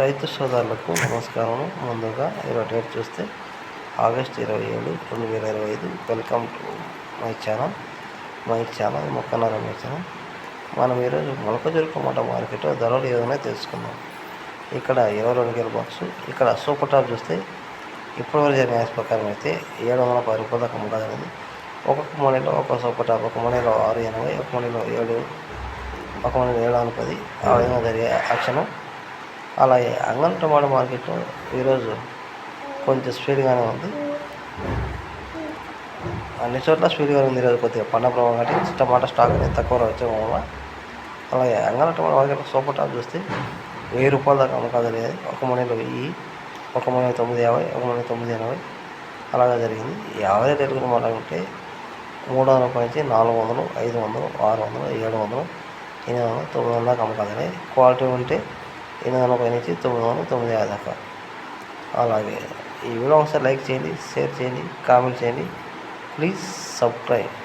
రైతు సోదరులకు నమస్కారం. ముందుగా ఈరోజు డేట్ చూస్తే ఆగస్ట్ ఇరవై ఏడు రెండు వేల ఇరవై ఐదు. Welcome to my channel. My channel మొక్కన్నర my channel. మనం ఈరోజు మొలకజొరు టమాటా మార్కెట్ ధరలు ఏదైనా తెలుసుకుందాం. ఇక్కడ ఇరవై రెండు వేల బాక్స్ ఇక్కడ సూపర్ టాప్ చూస్తే ఇప్పటివరకు జరిగిన యాస్ ప్రకారం అయితే ఏడు వందల పది రూపాయల దాకా ఉంటుంది ఒక్కొక్క మనీలో ఒక సూపర్ టాప్ ఒక మనీలో ఆరు ఎనభై ఒక మనీలో ఏడు ఒక మనీలో ఏడు వందల పది. ఆ విధంగా జరిగే యాక్షన్ అలాగే అంగన్ టమాటా మార్కెట్లో ఈరోజు కొంచెం స్పీడ్గానే ఉంది. అన్ని చోట్ల స్పీడ్గా ఉంది ఈరోజు కొద్దిగా పండగ ప్రభావం కాబట్టి టమాటా స్టాక్ అనేది తక్కువ వచ్చే వల్ల. అలాగే అంగన్ టమాటా మార్కెట్లో సూపర్ టాప్ చూస్తే వెయ్యి రూపాయల దాకా అమ్మకాలు జరిగేది ఒక మనీలో వెయ్యి ఒక మనీ తొమ్మిది యాభై ఒక మనీ తొమ్మిది ఎనభై అలాగా జరిగింది. యాభై రేటు గురించి మాట్లాడుకుంటే మూడు వందల రూపాయల నుంచి నాలుగు వందలు ఐదు వందలు ఆరు వందలు ఏడు వందలు ఎనిమిది వందలు తొమ్మిది వందల దాకా అమ్మకాలు జరిగాయి. క్వాలిటీ ఉంటే ఎనిమిది వందల పై నుంచి తొమ్మిది వందల తొమ్మిది యాభై దాకా. అలాగే ఈ వీడియో ఒకసారి లైక్ చేయండి షేర్ చేయండి కామెంట్ చేయండి. Please subscribe.